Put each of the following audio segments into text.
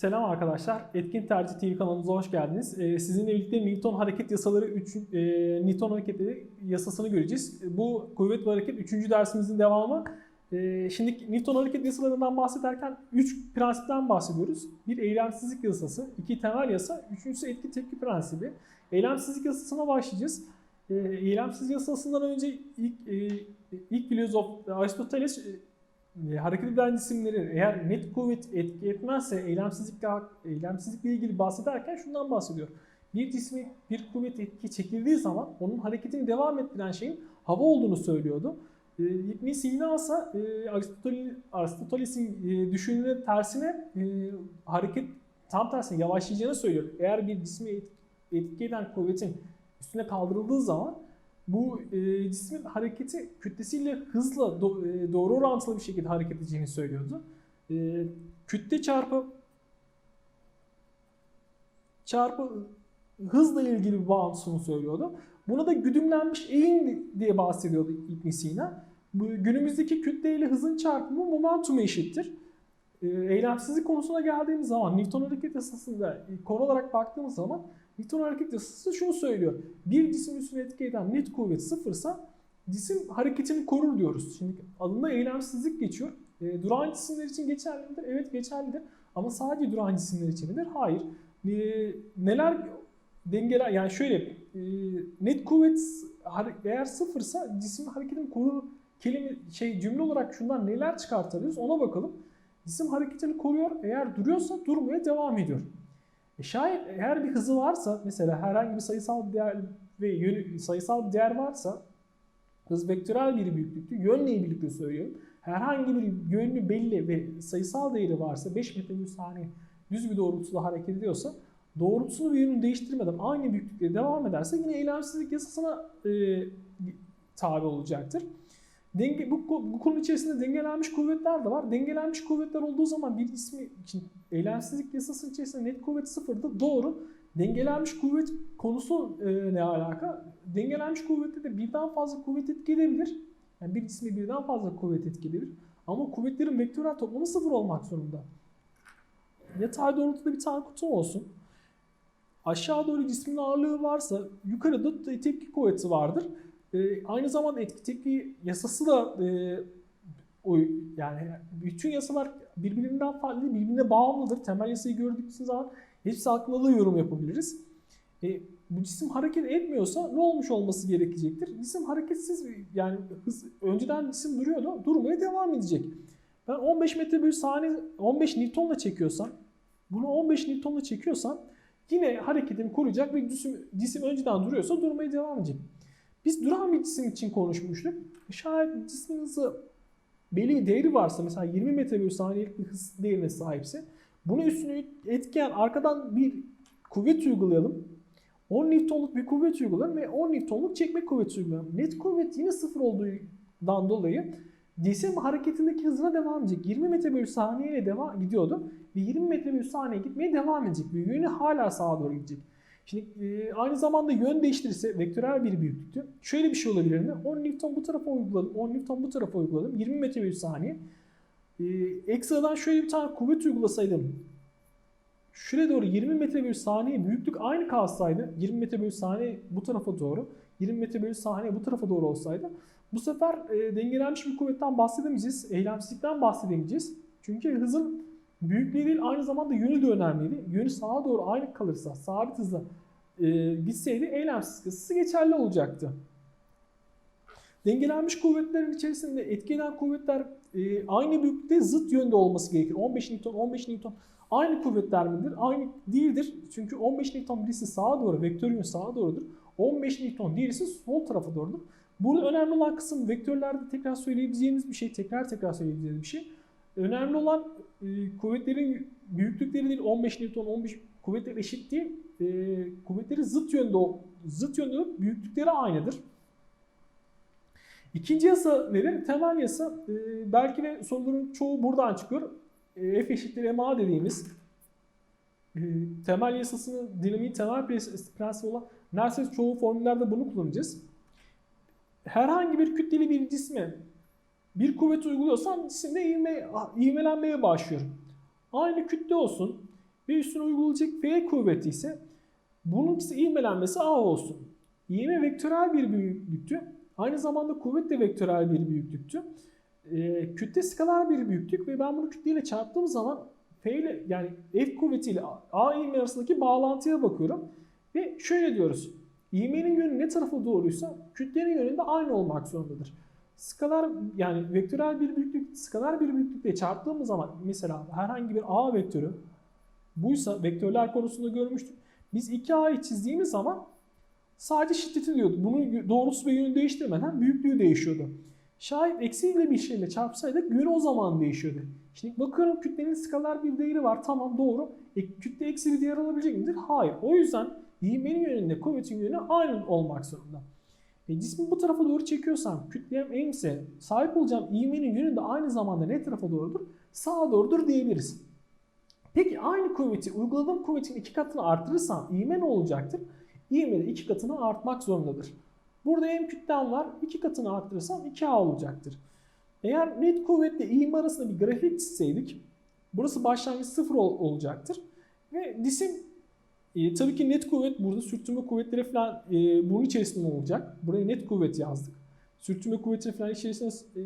Selam arkadaşlar. Etkin Tercih TV kanalımıza hoş geldiniz. Ee, sizinle birlikte Newton hareket yasaları 3 e, Newton hareketleri yasasını göreceğiz. Bu kuvvet ve hareket 3. dersimizin devamı. Ee, şimdi Newton hareket yasalarından bahsederken 3 prensipten bahsediyoruz. Bir eylemsizlik yasası, iki temel yasa, üçüncüsü etki tepki prensibi. Eylemsizlik yasasına başlayacağız. Ee, eylemsiz yasasından önce ilk e, ilk filozof Aristoteles e, hareket eden cisimleri eğer net kuvvet etki etmezse eylemsizlikle, eylemsizlikle ilgili bahsederken şundan bahsediyor. Bir cismi bir kuvvet etki çekildiği zaman onun hareketini devam ettiren şeyin hava olduğunu söylüyordu. E, İbn Sina ise Aristoteles, Aristoteles'in e, düşüncenin tersine e, hareket tam tersine yavaşlayacağını söylüyor. Eğer bir cismi etki eden kuvvetin üstüne kaldırıldığı zaman bu e, cismin hareketi kütlesiyle hızla do, e, doğru orantılı bir şekilde hareket edeceğini söylüyordu. E, kütle çarpı çarpı hızla ilgili bir bağıntısını söylüyordu. Buna da güdümlenmiş eğim diye bahsediyordu İbn Sina. Bu, günümüzdeki kütle ile hızın çarpımı momentum eşittir. E, eylemsizlik konusuna geldiğimiz zaman Newton hareket yasasında e, konu olarak baktığımız zaman Newton hareket yasası şunu söylüyor. Bir cisim üstüne etki eden net kuvvet sıfırsa cisim hareketini korur diyoruz. Şimdi adında eylemsizlik geçiyor. E, duran cisimler için geçerli midir? Evet geçerlidir. Ama sadece duran cisimler için midir? Hayır. E, neler dengeler yani şöyle e, net kuvvet eğer sıfırsa cisim hareketini korur kelime şey cümle olarak şundan neler çıkartabiliriz ona bakalım. Cisim hareketini koruyor. Eğer duruyorsa durmaya devam ediyor. E şayet eğer bir hızı varsa mesela herhangi bir sayısal değer ve yönü, sayısal değer varsa hız vektörel bir büyüklüktü. Yönle birlikte söylüyorum. Herhangi bir yönlü belli ve sayısal değeri varsa 5 metre bir saniye düz bir doğrultuda hareket ediyorsa doğrultusunu ve yönünü değiştirmeden aynı büyüklükte devam ederse yine eylemsizlik yasasına e, tabi olacaktır. Denge, bu, bu konu içerisinde dengelenmiş kuvvetler de var. Dengelenmiş kuvvetler olduğu zaman bir ismi için eylemsizlik yasası içerisinde net kuvvet sıfırda doğru. Dengelenmiş kuvvet konusu e, ne alaka? Dengelenmiş kuvvette de birden fazla kuvvet etki edebilir. Yani bir ismi birden fazla kuvvet etki edebilir. Ama kuvvetlerin vektörel toplamı sıfır olmak zorunda. Yatay doğrultuda bir tane kutu olsun. Aşağı doğru cismin ağırlığı varsa yukarıda tepki kuvveti vardır. E, aynı zamanda etki tepki yasası da e, o yani bütün yasalar birbirinden farklı, birbirine bağımlıdır. Temel yasayı gördüğümüz zaman hepsi hakkında da yorum yapabiliriz. E, bu cisim hareket etmiyorsa ne olmuş olması gerekecektir? Cisim hareketsiz yani hız, önceden cisim duruyordu, durmaya devam edecek. Ben 15 metre bölü saniye 15 Newton'la çekiyorsam, bunu 15 Newton'la çekiyorsam yine hareketimi koruyacak ve cisim, cisim önceden duruyorsa durmaya devam edecek. Biz duran bir cisim için konuşmuştuk. Şayet cismin hızı belli bir değeri varsa mesela 20 metre bölü saniyelik bir hız değerine sahipse bunu üstüne etkileyen arkadan bir kuvvet uygulayalım. 10 Newton'luk bir kuvvet uygulayalım ve 10 Newton'luk çekme kuvveti uygulayalım. Net kuvvet yine sıfır olduğundan dolayı cisim hareketindeki hızına devam edecek. 20 metre bölü saniye ile devam gidiyordu ve 20 metre bölü saniye gitmeye devam edecek. Yönü hala sağa doğru gidecek. Şimdi e, aynı zamanda yön değiştirirse vektörel bir büyüklüktü. Şöyle bir şey olabilir mi? 10 Newton bu tarafa uyguladım, 10 Newton bu tarafa uyguladım. 20 metre bölü saniye. E, ekstradan şöyle bir tane kuvvet uygulasaydım. Şuraya doğru 20 metre bölü saniye büyüklük aynı kalsaydı. 20 metre bölü saniye bu tarafa doğru. 20 metre bölü saniye bu tarafa doğru olsaydı. Bu sefer e, dengelenmiş bir kuvvetten bahsedemeyeceğiz. Eylemsizlikten bahsedemeyeceğiz. Çünkü hızın büyüklüğü değil aynı zamanda yönü de önemliydi. Yönü sağa doğru aynı kalırsa, sabit hızla e, gitseydi eylemsiz hızı geçerli olacaktı. Dengelenmiş kuvvetlerin içerisinde etkilen kuvvetler e, aynı büyüklükte zıt yönde olması gerekir. 15 Newton, 15 Newton aynı kuvvetler midir? Aynı değildir. Çünkü 15 Newton birisi sağa doğru, vektör yönü sağa doğrudur. 15 Newton diğerisi sol tarafa doğrudur. Burada önemli olan kısım vektörlerde tekrar söyleyebileceğimiz bir şey, tekrar tekrar söyleyebileceğimiz bir şey. Önemli olan e, kuvvetlerin büyüklükleri değil 15 Newton 15 kuvvetler eşit değil. E, kuvvetleri zıt yönde zıt yönde büyüklükleri aynıdır. İkinci yasa nedir? Temel yasa e, belki de soruların çoğu buradan çıkıyor. E, F eşittir ma dediğimiz e, temel yasasını dinamiğin temel prensibi olan neredeyse çoğu formüllerde bunu kullanacağız. Herhangi bir kütleli bir cisme bir kuvvet uyguluyorsam cisimde ivme, ivmelenmeye başlıyor. Aynı kütle olsun. ve üstüne uygulayacak F kuvveti ise bunun ivmelenmesi A olsun. İğme vektörel bir büyüklüktü. Aynı zamanda kuvvet de vektörel bir büyüklüktü. Ee, kütle skalar bir büyüklük ve ben bunu kütleyle çarptığım zaman F ile yani F kuvvetiyle A ivme arasındaki bağlantıya bakıyorum. Ve şöyle diyoruz. İğmenin yönü ne tarafa doğruysa kütlenin yönünde aynı olmak zorundadır. Skalar yani vektörel bir büyüklük, skalar bir büyüklükle çarptığımız zaman mesela herhangi bir A vektörü buysa vektörler konusunda görmüştük. Biz 2A'yı çizdiğimiz zaman sadece şiddeti diyordu. Bunun doğrusu ve yönü değiştirmeden büyüklüğü değişiyordu. Şayet eksiyle bir şeyle çarpsaydık yönü o zaman değişiyordu. Şimdi bakıyorum kütlenin skalar bir değeri var. Tamam doğru. E, kütle eksi bir değer alabilecek midir? Hayır. O yüzden ivmenin yönünde kuvvetin yönü aynı olmak zorunda. E, cismi bu tarafa doğru çekiyorsam kütlem m sahip olacağım ivmenin yönü de aynı zamanda ne tarafa doğrudur? Sağa doğrudur diyebiliriz. Peki aynı kuvveti uyguladığım kuvvetin iki katını artırırsam ivme ne olacaktır? İvme de iki katını artmak zorundadır. Burada m kütlem var. iki katını arttırırsam 2a olacaktır. Eğer net kuvvetle ivme arasında bir grafik çizseydik burası başlangıç sıfır ol- olacaktır. Ve cisim e, tabii ki net kuvvet burada sürtünme kuvvetleri falan e, bunun içerisinde olacak. Buraya net kuvvet yazdık. Sürtünme kuvvetleri falan içerisine e,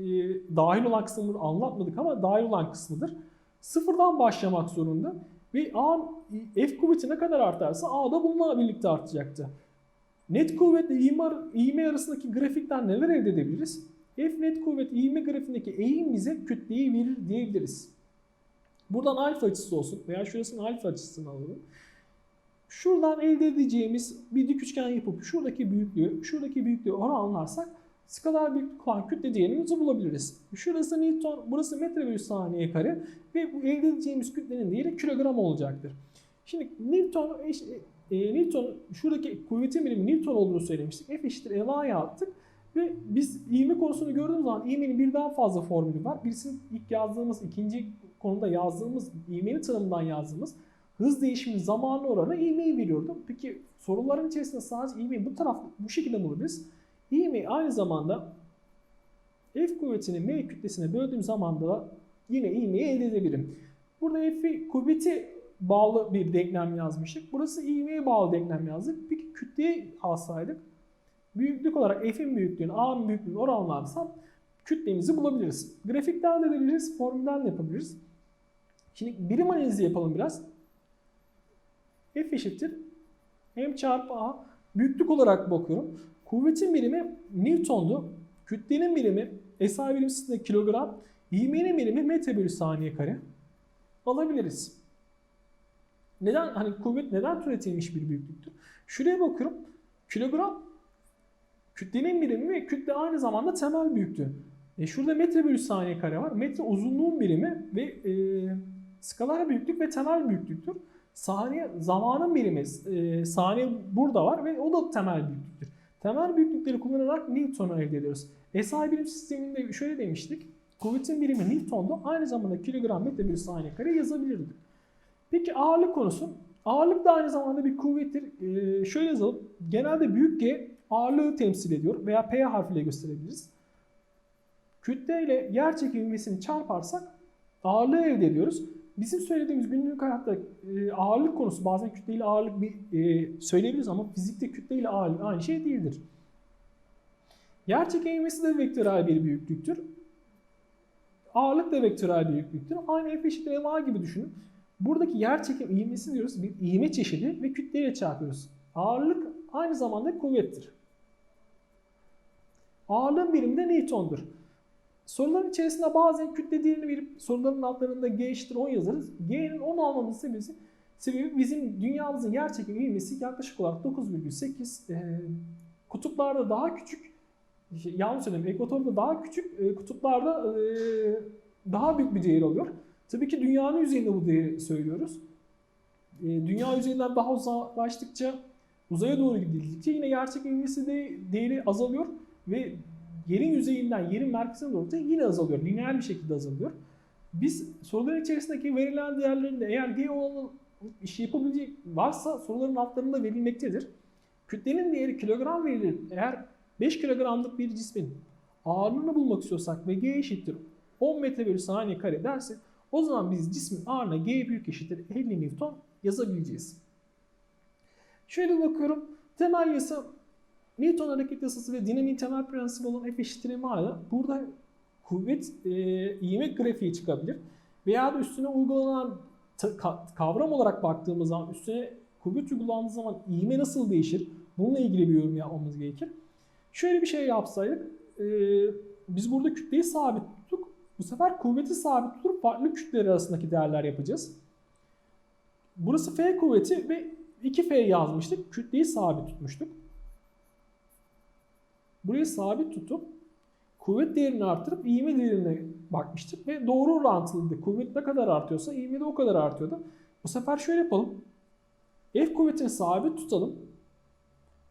dahil olan kısmını anlatmadık ama dahil olan kısmıdır. Sıfırdan başlamak zorunda. Ve A, F kuvveti ne kadar artarsa A da bununla birlikte artacaktı. Net kuvvetle ivme, ivme arasındaki grafikten neler elde edebiliriz? F net kuvvet ivme grafiğindeki eğim bize kütleyi verir diyebiliriz. Buradan alfa açısı olsun veya şurasının alfa açısını alalım. Şuradan elde edeceğimiz bir dik üçgen yapıp şuradaki büyüklüğü, şuradaki büyüklüğü oranlarsak skalar büyüklük olan kütle değerimizi bulabiliriz. Şurası Newton, burası metre bölü saniye kare ve bu elde edeceğimiz kütlenin değeri kilogram olacaktır. Şimdi Newton, eş- e, Newton şuradaki kuvvetin birimi Newton olduğunu söylemiştik. F eşittir Ma'ya attık. Ve biz ivme konusunu gördüğümüz zaman ivmenin birden fazla formülü var. Birisini ilk yazdığımız, ikinci konuda yazdığımız, ivmenin tanımından yazdığımız hız değişimi zamanı oranı ivmeyi veriyordu. Peki soruların içerisinde sadece ivmeyi bu taraf bu şekilde bulabiliriz. İvmeyi aynı zamanda F kuvvetini M kütlesine böldüğüm zaman da yine ivmeyi elde edebilirim. Burada F'i kuvveti bağlı bir denklem yazmıştık. Burası ivmeye bağlı denklem yazdık. Peki kütleyi alsaydık büyüklük olarak F'in büyüklüğünü A'nın büyüklüğünü oranlarsam kütlemizi bulabiliriz. Grafikten de edebiliriz, formülden de yapabiliriz. Şimdi birim analizi yapalım biraz. F eşittir M çarpı A büyüklük olarak bakıyorum. Kuvvetin birimi Newton'du. Kütlenin birimi SI birim sisteminde kilogram. İğmenin birimi metre bölü saniye kare. Alabiliriz. Neden hani kuvvet neden türetilmiş bir büyüklüktür? Şuraya bakıyorum. Kilogram kütlenin birimi ve kütle aynı zamanda temel büyüklüğü. E şurada metre bölü saniye kare var. Metre uzunluğun birimi ve e, skalar büyüklük ve temel büyüklüktür. Saniye zamanın birimi e, saniye burada var ve o da temel büyüklüktür. Temel büyüklükleri kullanarak Newton'u elde ediyoruz. SI birim sisteminde şöyle demiştik. Kuvvetin birimi Newton'du. Aynı zamanda kilogram metre bölü saniye kare yazabilirdik. Peki ağırlık konusu. Ağırlık da aynı zamanda bir kuvvettir. Ee, şöyle yazalım. Genelde büyük G ağırlığı temsil ediyor veya P harfiyle gösterebiliriz. Kütle ile yer çekilmesini çarparsak ağırlığı elde ediyoruz. Bizim söylediğimiz günlük hayatta e, ağırlık konusu bazen kütle ile ağırlık bir e, söyleyebiliriz ama fizikte kütle ile ağırlık aynı şey değildir. Yer çekilmesi de vektörel bir büyüklüktür. Ağırlık da vektörel büyüklüktür. Aynı F eşittir ma gibi düşünün. Buradaki yer çekim ivmesi diyoruz bir ivme çeşidi ve kütleyle çarpıyoruz. Ağırlık aynı zamanda kuvvettir. Ağırlığın birimi de Newton'dur. Soruların içerisinde bazen kütle değerini verip soruların altlarında G eşittir 10 yazarız. G'nin 10 almamızın sebebi, sebebi bizim dünyamızın yer çekim ivmesi yaklaşık olarak 9,8 e, kutuplarda daha küçük yanlış söyledim ekvatorda daha küçük e, kutuplarda e, daha büyük bir değer alıyor. Tabii ki dünyanın yüzeyinde bu değeri söylüyoruz. E, dünya yüzeyinden daha uzaklaştıkça uzaya doğru gidildikçe yine yer çekim ivmesi de değeri azalıyor ve yerin yüzeyinden yerin merkezine doğru da yine azalıyor. Lineer bir şekilde azalıyor. Biz soruların içerisindeki verilen değerlerinde eğer G olanı iş yapabilecek varsa soruların altlarında verilmektedir. Kütlenin değeri kilogram verilir. Eğer 5 kilogramlık bir cismin ağırlığını bulmak istiyorsak ve G eşittir 10 metre bölü saniye kare dersek o zaman biz cismin ağırlığına G büyük eşittir 50 Newton yazabileceğiz. Şöyle bakıyorum. Temel yasa Newton hareket yasası ve dinamiğin temel prensibi olan F eşittir ma'da burada kuvvet e, grafiği çıkabilir. Veya da üstüne uygulanan kavram olarak baktığımız zaman üstüne kuvvet uygulandığı zaman ivme nasıl değişir? Bununla ilgili bir yorum yapmamız gerekir. Şöyle bir şey yapsaydık. e, biz burada kütleyi sabit tuttuk. Bu sefer kuvveti sabit tutup farklı kütleler arasındaki değerler yapacağız. Burası F kuvveti ve 2F yazmıştık. Kütleyi sabit tutmuştuk. Burayı sabit tutup kuvvet değerini artırıp ivme değerine bakmıştık ve doğru orantılıydı. Kuvvet ne kadar artıyorsa ivme de o kadar artıyordu. Bu sefer şöyle yapalım. F kuvvetini sabit tutalım.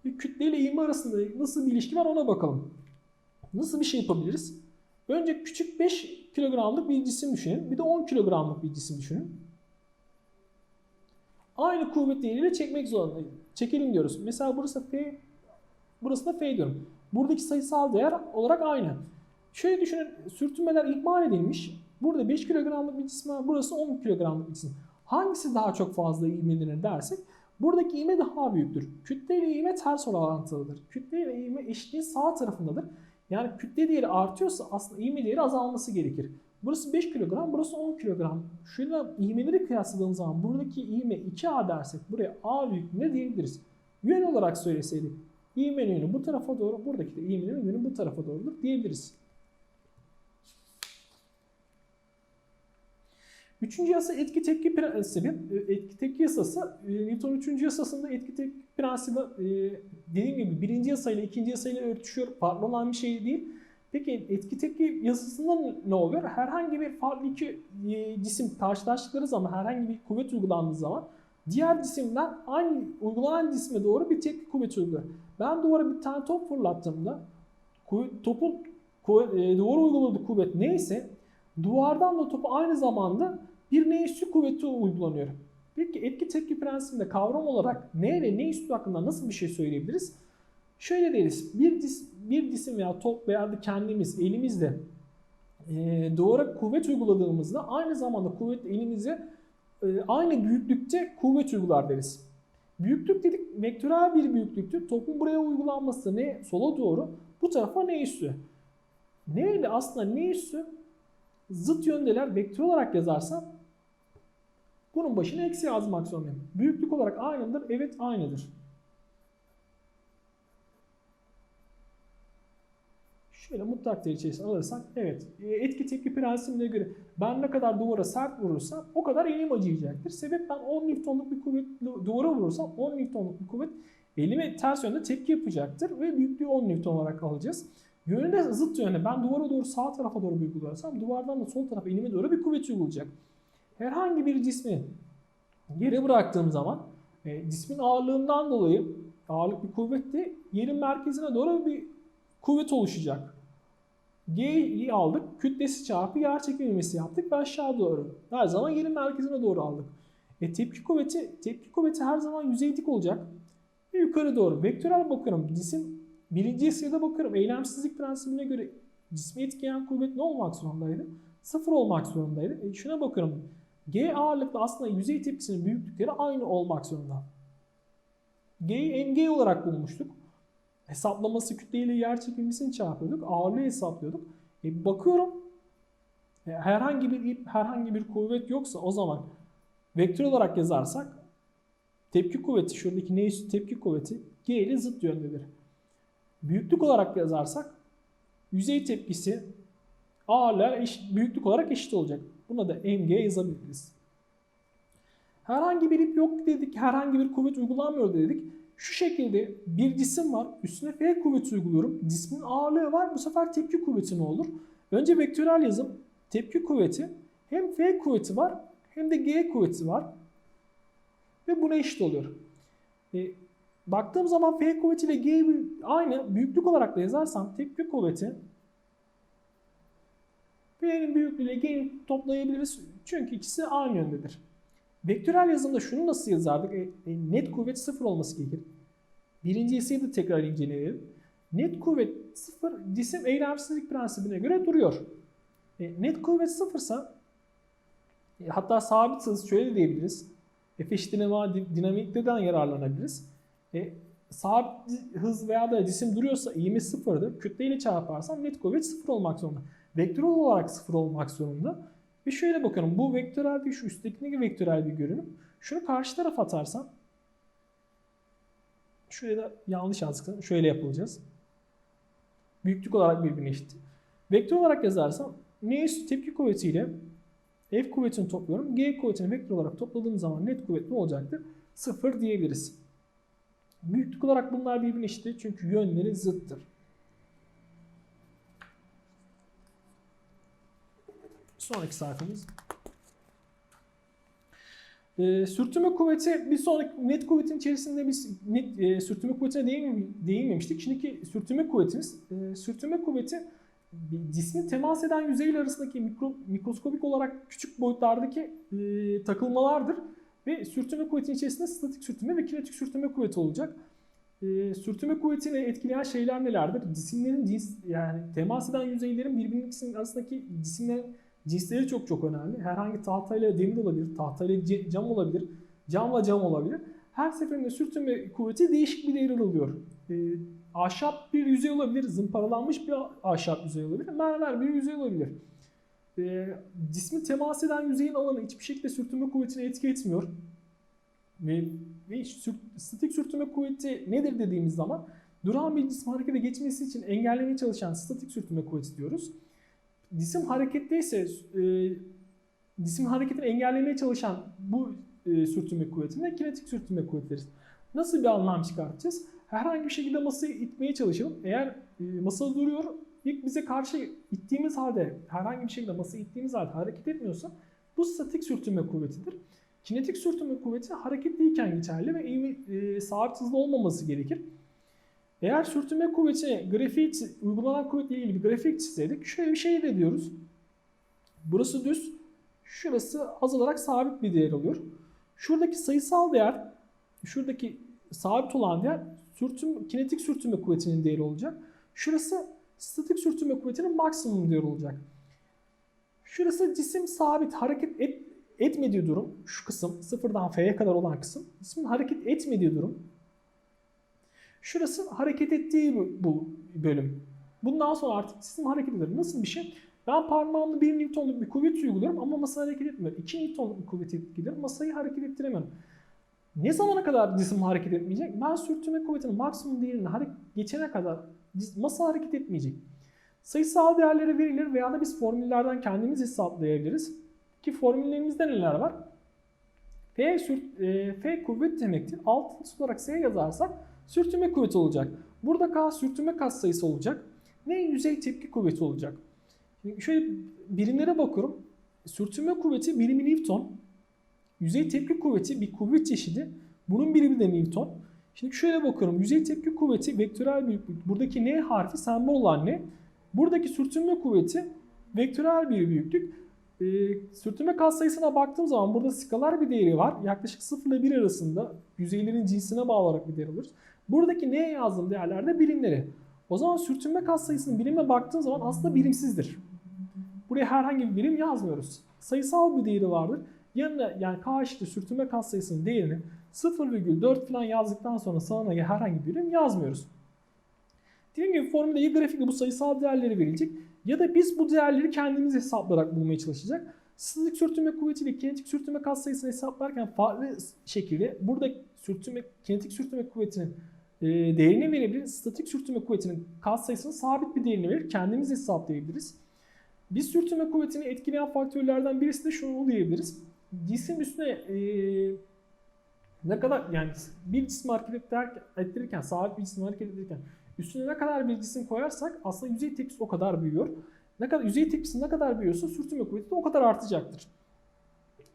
Ve kütle ile ivme arasında nasıl bir ilişki var ona bakalım. Nasıl bir şey yapabiliriz? Önce küçük 5 kilogramlık bir cisim düşünün. Bir de 10 kilogramlık bir cisim düşünün. Aynı kuvvet değeriyle çekmek zorundayız. Çekelim diyoruz. Mesela burası F, burası da F diyorum. Buradaki sayısal değer olarak aynı. Şöyle düşünün, sürtünmeler ihmal edilmiş. Burada 5 kilogramlık bir cisim var, burası 10 kilogramlık bir cisim. Hangisi daha çok fazla ivmelenir dersek, buradaki ivme daha büyüktür. Kütle ile ivme ters orantılıdır. Kütle ile ivme eşitliğin sağ tarafındadır. Yani kütle değeri artıyorsa aslında ivme değeri azalması gerekir. Burası 5 kilogram, burası 10 kilogram. Şöyle ivmeleri kıyasladığımız zaman buradaki ivme 2A dersek buraya A büyüklüğünde diyebiliriz. Yön olarak söyleseydik ivmenin yönü bu tarafa doğru, buradaki de ivmenin yönü bu tarafa doğrudur diyebiliriz. Üçüncü yasa etki tepki prensibi. E, Etki tepki yasası e, Newton'un üçüncü yasasında etki tepki prensibi e, dediğim gibi birinci yasayla ikinci yasayla örtüşüyor. Farklı olan bir şey değil. Peki etki tepki yasasında ne oluyor? Herhangi bir farklı iki cisim karşılaştıkları zaman herhangi bir kuvvet uygulandığı zaman diğer cisimden aynı uygulanan cisme doğru bir tepki kuvveti uyguluyor. Ben duvara bir tane top fırlattığımda topun e, duvara uyguladığı kuvvet neyse duvardan da topa aynı zamanda bir ne üstü kuvveti uygulanıyor. Peki etki tepki prensibinde kavram olarak ne ile ne üstü hakkında nasıl bir şey söyleyebiliriz? Şöyle deriz. Bir, dis, bir cisim veya top veya da kendimiz elimizle e, duvara kuvvet uyguladığımızda aynı zamanda kuvvet elimize e, aynı büyüklükte kuvvet uygular deriz. Büyüklük dedik vektörel bir büyüklüktü. Topun buraya uygulanması ne sola doğru bu tarafa ne üstü. Ne aslında ne üstü zıt yöndeler vektör olarak yazarsam bunun başına eksi yazmak zorundayım. Büyüklük olarak aynıdır. Evet aynıdır. Şöyle mutlak değer içerisine alırsak evet e, etki tepki prensibine göre ben ne kadar duvara sert vurursam o kadar elim acıyacaktır. Sebep ben 10 Newton'luk bir kuvvet duvara vurursam 10 Newton'luk bir kuvvet elime ters yönde tepki yapacaktır ve büyüklüğü 10 Newton olarak alacağız. Yönü de zıt yönde. Ben duvara doğru sağ tarafa doğru bir uygularsam duvardan da sol tarafa elime doğru bir kuvvet uygulayacak. Herhangi bir cismi yere bıraktığım zaman e, cismin ağırlığından dolayı ağırlık bir kuvvetle yerin merkezine doğru bir kuvvet oluşacak. G'yi aldık. Kütlesi çarpı yer çekilmesi yaptık ve aşağı doğru. Her zaman yerin merkezine doğru aldık. E, tepki kuvveti tepki kuvveti her zaman yüzey dik olacak. Ve yukarı doğru. Vektörel bakıyorum. Cisim birinci sırada bakıyorum. Eylemsizlik prensibine göre cismi etkileyen kuvvet ne olmak zorundaydı? Sıfır olmak zorundaydı. E, şuna bakıyorum. G ağırlıkla aslında yüzey tepkisinin büyüklükleri aynı olmak zorunda. G'yi mg olarak bulmuştuk. Hesaplaması kütleyle yer çekilmesini çarpıyorduk. Ağırlığı hesaplıyorduk. E, bakıyorum e, herhangi bir ip, herhangi bir kuvvet yoksa o zaman vektör olarak yazarsak tepki kuvveti şuradaki ne üstü tepki kuvveti G ile zıt yöndedir. Büyüklük olarak yazarsak yüzey tepkisi ağırlığa eşit, büyüklük olarak eşit olacak. Buna da mg yazabiliriz. Herhangi bir ip yok dedik, herhangi bir kuvvet uygulanmıyor dedik. Şu şekilde bir cisim var, üstüne F kuvveti uyguluyorum. Cismin ağırlığı var, bu sefer tepki kuvveti ne olur? Önce vektörel yazım, tepki kuvveti. Hem F kuvveti var, hem de G kuvveti var. Ve buna eşit oluyor. E, baktığım zaman F kuvveti ile G aynı büyüklük olarak da yazarsam tepki kuvveti F'nin büyüklüğüyle G'ni toplayabiliriz. Çünkü ikisi aynı yöndedir. Vektörel yazımda şunu nasıl yazardık? E, e, net kuvvet sıfır olması gerekir. Birinci yasayı da tekrar inceleyelim. Net kuvvet sıfır cisim eylemsizlik prensibine göre duruyor. E, net kuvvet sıfırsa e, hatta sabit hız şöyle de diyebiliriz. F eşittir dinamikten yararlanabiliriz. E, sabit hız veya da cisim duruyorsa ivme sıfırdır. Kütle ile çarparsam net kuvvet sıfır olmak zorunda. Vektörel olarak sıfır olmak zorunda. Ve şöyle bakıyorum. Bu vektörel bir şu üsttekindeki vektörel bir görünüm. Şunu karşı tarafa atarsam şuraya da yanlış yazdık. Şöyle yapılacağız. Büyüklük olarak birbirine eşit. Vektör olarak yazarsam N üstü tepki kuvvetiyle F kuvvetini topluyorum. G kuvvetini vektör olarak topladığım zaman net kuvvet ne olacaktır? Sıfır diyebiliriz. Büyüklük olarak bunlar birbirine eşit çünkü yönleri zıttır. Sonraki sayfamız. E, sürtünme kuvveti bir sonraki net kuvvetin içerisinde biz net e, sürtünme kuvvetine değinme, değinmemiştik. Şimdiki sürtünme kuvvetimiz e, sürtünme kuvveti bir cismin temas eden yüzeyler arasındaki mikro, mikroskopik olarak küçük boyutlardaki e, takılmalardır. Ve sürtünme kuvvetinin içerisinde statik sürtünme ve kinetik sürtünme kuvveti olacak. E, sürtünme kuvvetini etkileyen şeyler nelerdir? Cisimlerin cins, yani temas eden yüzeylerin birbirinin arasındaki cisimlerin cinsleri çok çok önemli. Herhangi tahtayla demir olabilir, tahtayla cam olabilir, camla cam olabilir. Her seferinde sürtünme kuvveti değişik bir değer alıyor. E, ahşap bir yüzey olabilir, zımparalanmış bir ahşap yüzey olabilir, mermer bir yüzey olabilir. E, cismi temas eden yüzeyin alanı hiçbir şekilde sürtünme kuvvetine etki etmiyor. Ve, ve sür, statik sürtünme kuvveti nedir dediğimiz zaman duran bir cisim harekete geçmesi için engellemeye çalışan statik sürtünme kuvveti diyoruz. Cisim hareketteyse e, cisim hareketini engellemeye çalışan bu e, sürtünme kuvvetine kinetik sürtünme kuvveti deriz. Nasıl bir anlam çıkartacağız? Herhangi bir şekilde masayı itmeye çalışalım. Eğer e, masa duruyor, ilk bize karşı ittiğimiz halde, herhangi bir şekilde masayı ittiğimiz halde hareket etmiyorsa bu statik sürtünme kuvvetidir. Kinetik sürtünme kuvveti hareketliyken geçerli ve e, sabit hızlı olmaması gerekir. Eğer sürtünme kuvveti grafik uygulanan kuvvetle ilgili bir grafik çizseydik şöyle bir şey de diyoruz. Burası düz, şurası azalarak sabit bir değer alıyor. Şuradaki sayısal değer, şuradaki sabit olan değer sürtüm, kinetik sürtünme kuvvetinin değeri olacak. Şurası statik sürtünme kuvvetinin maksimum değeri olacak. Şurası cisim sabit hareket et, etmediği durum. Şu kısım sıfırdan F'ye kadar olan kısım. Cismin hareket etmediği durum. Şurası hareket ettiği bu bölüm. Bundan sonra artık cisim hareket eder. Nasıl bir şey? Ben parmağımla 1 Newton'luk bir kuvvet uyguluyorum ama masa hareket etmiyor. 2 Newton'luk bir kuvvet etkiliyorum. Masayı hareket ettiremiyorum. Ne zamana kadar cisim hareket etmeyecek? Ben sürtünme kuvvetinin maksimum değerini geçene kadar masa hareket etmeyecek. Sayısal değerleri verilir veya da biz formüllerden kendimiz hesaplayabiliriz. Ki formüllerimizde neler var? F, sürt, e, F kuvvet demektir. Altın olarak S yazarsak sürtünme kuvveti olacak. Burada K sürtünme katsayısı olacak. Ne yüzey tepki kuvveti olacak. Şimdi şöyle birimlere bakıyorum. Sürtünme kuvveti birimi Newton. Yüzey tepki kuvveti bir kuvvet çeşidi. Bunun birimi de Newton. Şimdi şöyle bakıyorum. Yüzey tepki kuvveti vektörel büyüklük. Buradaki N harfi sembol olan ne? Buradaki sürtünme kuvveti vektörel bir büyüklük. E, sürtünme katsayısına baktığım zaman burada skalar bir değeri var. Yaklaşık 0 ile 1 arasında yüzeylerin cinsine bağlı olarak bir değer alırız. Buradaki N yazdığım değerler de birimleri. O zaman sürtünme katsayısının birime baktığım zaman aslında birimsizdir. Buraya herhangi bir birim yazmıyoruz. Sayısal bir değeri vardır. Yanına yani K eşittir sürtünme katsayısının değerini 0,4 falan yazdıktan sonra sağına herhangi bir birim yazmıyoruz. Dediğim gibi formülde ya grafikte bu sayısal değerleri verilecek ya da biz bu değerleri kendimiz hesaplayarak bulmaya çalışacak. Statik sürtünme kuvveti ile kinetik sürtünme katsayısını hesaplarken farklı şekilde burada sürtünme, kinetik sürtünme kuvvetinin e, değerini verebilir. Statik sürtünme kuvvetinin katsayısının sabit bir değerini verir. Kendimiz hesaplayabiliriz. Biz sürtünme kuvvetini etkileyen faktörlerden birisi de şunu diyebiliriz. Cisim üstüne e, ne kadar yani bir cisim hareket ettirirken, sabit bir cisim hareket ettirirken üstüne ne kadar bir cisim koyarsak aslında yüzey tepkisi o kadar büyüyor. Ne kadar yüzey tepkisi ne kadar büyüyorsa sürtünme kuvveti de o kadar artacaktır.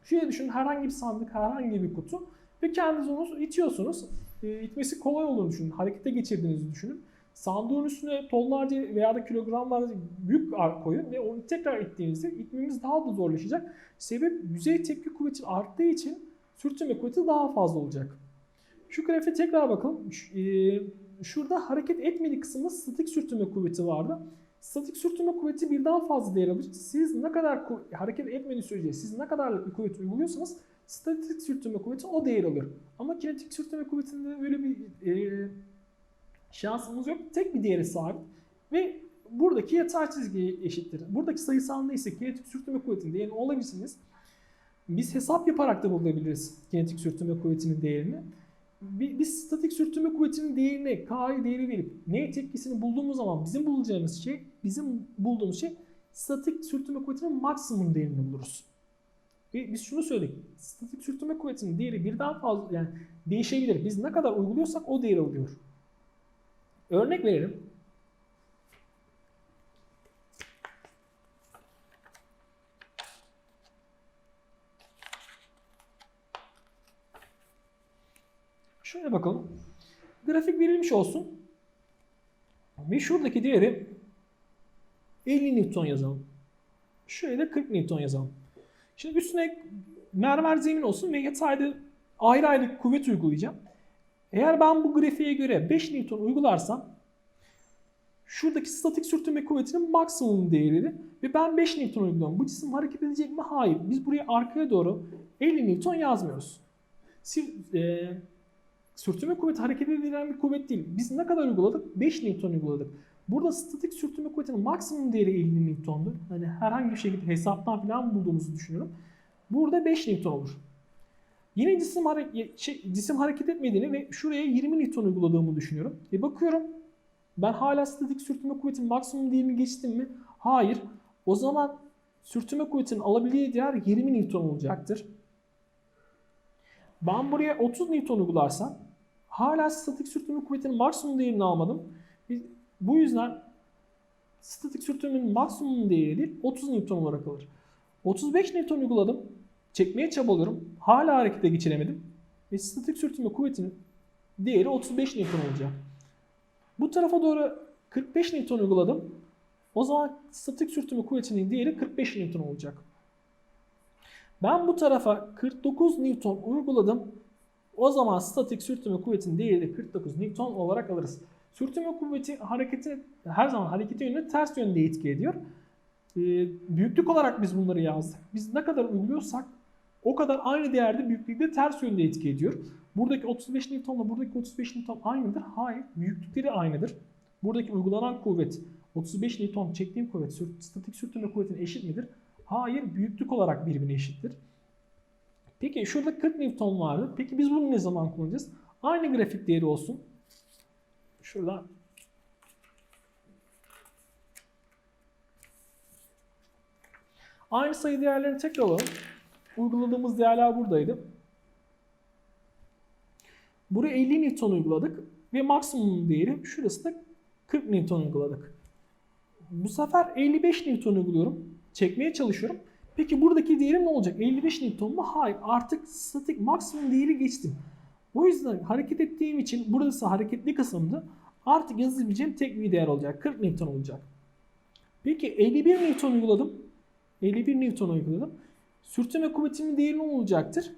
Şöyle düşünün herhangi bir sandık, herhangi bir kutu ve kendiniz onu itiyorsunuz. E, itmesi kolay olduğunu düşünün. Harekete geçirdiğinizi düşünün. Sandığın üstüne tonlarca veya da kilogramlarca büyük koyun ve onu tekrar ittiğinizde itmemiz daha da zorlaşacak. Sebep yüzey tepki kuvveti arttığı için sürtünme kuvveti daha fazla olacak. Şu grafiğe tekrar bakalım. Şurada hareket etmediği kısımda statik sürtünme kuvveti vardı. Statik sürtünme kuvveti birden fazla değer alır. Siz ne kadar hareket etmediği sürece siz ne kadar bir kuvvet uyguluyorsanız statik sürtünme kuvveti o değer alır. Ama kinetik sürtünme kuvvetinde böyle bir e, şansımız yok. Tek bir değeri sabit ve buradaki yatay çizgiye eşittir. Buradaki sayısal neyse kinetik sürtünme kuvvetinin değerini olabilirsiniz. Biz hesap yaparak da bulabiliriz kinetik sürtünme kuvvetinin değerini. Bi- Biz statik sürtünme kuvvetinin değerine K'yı değeri verip ne tepkisini bulduğumuz zaman bizim bulacağımız şey, bizim bulduğumuz şey statik sürtünme kuvvetinin maksimum değerini buluruz. Ve biz şunu söyledik. Statik sürtünme kuvvetinin değeri birden fazla yani değişebilir. Biz ne kadar uyguluyorsak o değer alıyor. Örnek verelim. Şöyle bakalım. Grafik verilmiş olsun. Ve şuradaki değeri 50 Newton yazalım. Şöyle de 40 Newton yazalım. Şimdi üstüne mermer zemin olsun ve yatayda ayrı ayrı kuvvet uygulayacağım. Eğer ben bu grafiğe göre 5 Newton uygularsam şuradaki statik sürtünme kuvvetinin maksimum değeridir. Ve ben 5 Newton uyguluyorum. Bu cisim hareket edecek mi? Hayır. Biz buraya arkaya doğru 50 Newton yazmıyoruz. Sir, e, sürtünme kuvveti hareket edilen bir kuvvet değil. Biz ne kadar uyguladık? 5 Newton uyguladık. Burada statik sürtünme kuvvetinin maksimum değeri 50 Newton'du. Hani herhangi bir şekilde hesaptan falan bulduğumuzu düşünüyorum. Burada 5 Newton olur. Yine cisim, hare- şey, cisim hareket etmediğini ve şuraya 20 Newton uyguladığımı düşünüyorum. E bakıyorum ben hala statik sürtünme kuvvetinin maksimum değerini geçtim mi? Hayır. O zaman sürtünme kuvvetinin alabildiği değer 20 Newton olacaktır. Ben buraya 30 Newton uygularsam hala statik sürtünme kuvvetinin maksimum değerini almadım. Bu yüzden statik sürtünmenin maksimum değeri değil 30 Newton olarak alır. 35 Newton uyguladım. Çekmeye çabalıyorum. Hala harekete geçiremedim. Ve statik sürtünme kuvvetinin değeri 35 Newton olacak. Bu tarafa doğru 45 Newton uyguladım. O zaman statik sürtünme kuvvetinin değeri 45 Newton olacak. Ben bu tarafa 49 Newton uyguladım. O zaman statik sürtünme kuvvetinin değeri de 49 Newton olarak alırız. Sürtünme kuvveti hareketi her zaman harekete yönünde ters yönde etki ediyor. Ee, büyüklük olarak biz bunları yazdık. Biz ne kadar uyguluyorsak o kadar aynı değerde büyüklükte ters yönde etki ediyor. Buradaki 35 Newton'la buradaki 35 Newton aynıdır. Hayır, büyüklükleri aynıdır. Buradaki uygulanan kuvvet 35 Newton çektiğim kuvvet statik sürtünme kuvvetine eşit midir? Hayır, büyüklük olarak birbirine eşittir. Peki şurada 40 Newton vardı. Peki biz bunu ne zaman kullanacağız? Aynı grafik değeri olsun. Şurada Aynı sayı değerlerini tekrar alalım. Uyguladığımız değerler buradaydı. Buraya 50 Newton uyguladık ve maksimum değeri şurası da 40 Newton uyguladık. Bu sefer 55 Newton uyguluyorum. Çekmeye çalışıyorum. Peki buradaki değerim ne olacak? 55 Newton mu? Hayır. Artık statik maksimum değeri geçtim. O yüzden hareket ettiğim için burası hareketli kısımdı. Artık yazabileceğim tek bir değer olacak. 40 Newton olacak. Peki 51 Newton uyguladım. 51 Newton uyguladım. Sürtünme kuvvetinin değeri ne olacaktır?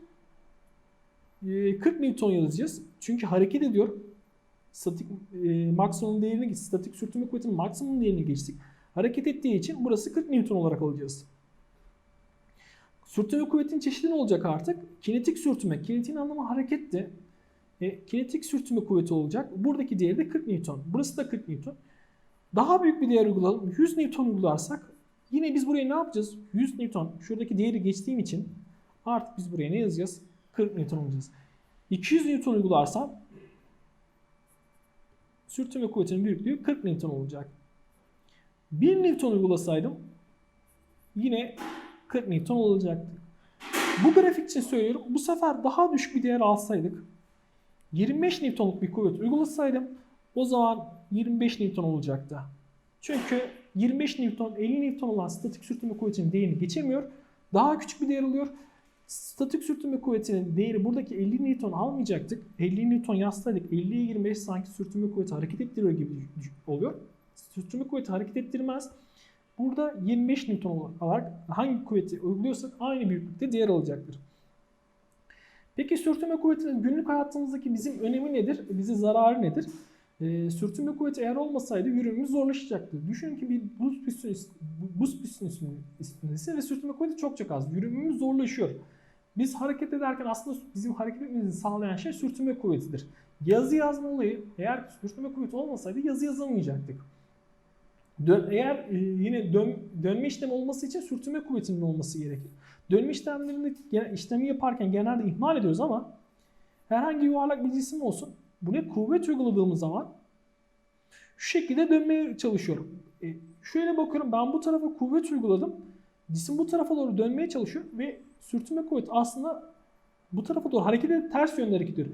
Ee, 40 Newton yazacağız. Çünkü hareket ediyor. Statik e, maksimum değerini statik sürtünme kuvvetinin maksimum değerini geçtik. Hareket ettiği için burası 40 Newton olarak alacağız. Sürtünme kuvvetinin çeşidi ne olacak artık? Kinetik sürtünme. Kinetiğin anlamı hareketti. E, kinetik sürtünme kuvveti olacak. Buradaki değeri de 40 Newton. Burası da 40 Newton. Daha büyük bir değer uygulayalım. 100 Newton uygularsak yine biz buraya ne yapacağız? 100 Newton. Şuradaki değeri geçtiğim için artık biz buraya ne yazacağız? 40 Newton olacağız. 200 Newton uygularsam sürtünme kuvvetinin büyüklüğü 40 Newton olacak. 1 Newton uygulasaydım yine 40 Newton olacaktı. Bu grafik için söylüyorum. Bu sefer daha düşük bir değer alsaydık 25 Newton'luk bir kuvvet uygulasaydım o zaman 25 Newton olacaktı. Çünkü 25 Newton 50 Newton olan statik sürtünme kuvvetinin değerini geçemiyor. Daha küçük bir değer alıyor. Statik sürtünme kuvvetinin değeri buradaki 50 Newton almayacaktık. 50 Newton yazsaydık 50'ye 25 sanki sürtünme kuvveti hareket ettiriyor gibi oluyor. Sürtünme kuvveti hareket ettirmez. Burada 25 Newton olarak hangi kuvveti uyguluyorsak aynı büyüklükte değer alacaktır. Peki sürtünme kuvvetinin günlük hayatımızdaki bizim önemi nedir? Bize zararı nedir? Ee, sürtünme kuvveti eğer olmasaydı yürümemiz zorlaşacaktı. Düşünün ki bir buz pistonu, buz pistonu üstündesin ve sürtünme kuvveti çok çok az. Yürümemiz zorlaşıyor. Biz hareket ederken aslında bizim hareket etmemizi sağlayan şey sürtünme kuvvetidir. Yazı yazma olayı eğer sürtünme kuvveti olmasaydı yazı yazamayacaktık. Dön, eğer e, yine dön, dönme işlemi olması için sürtünme kuvvetinin olması gerekir. Dönme işlemlerinde gene- işlemi yaparken genelde ihmal ediyoruz ama herhangi yuvarlak bir cisim olsun buna kuvvet uyguladığımız zaman şu şekilde dönmeye çalışıyorum. E, şöyle bakıyorum ben bu tarafa kuvvet uyguladım. Cisim bu tarafa doğru dönmeye çalışıyor ve sürtünme kuvveti aslında bu tarafa doğru hareket edip ters yönde hareket ediyor.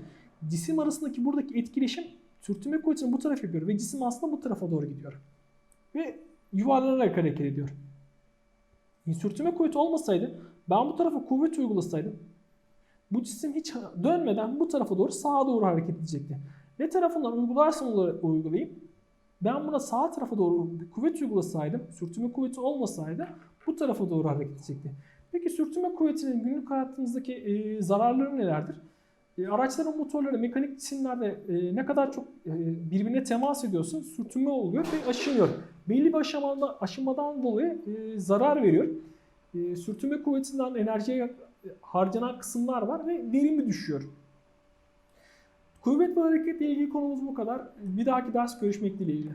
Cisim arasındaki buradaki etkileşim sürtünme kuvvetini bu tarafa yapıyor ve cisim aslında bu tarafa doğru gidiyor. Ve yuvarlanarak hareket ediyor. Sürtünme kuvveti olmasaydı ben bu tarafa kuvvet uygulasaydım bu cisim hiç dönmeden bu tarafa doğru sağa doğru hareket edecekti. Ne tarafından uygularsam uygula- uygulayayım ben buna sağ tarafa doğru kuvvet uygulasaydım, sürtünme kuvveti olmasaydı bu tarafa doğru hareket edecekti. Peki sürtünme kuvvetinin günlük hayatımızdaki e, zararları nelerdir? E, araçların motorları, mekanik cisimlerde e, ne kadar çok e, birbirine temas ediyorsun, sürtünme oluyor ve aşınıyor. Belli bir aşamada, aşamadan dolayı e, zarar veriyor. E, sürtünme kuvvetinden enerjiye harcanan kısımlar var ve verimi düşüyor. Kuvvet ve hareketle ilgili konumuz bu kadar. Bir dahaki ders görüşmek dileğiyle.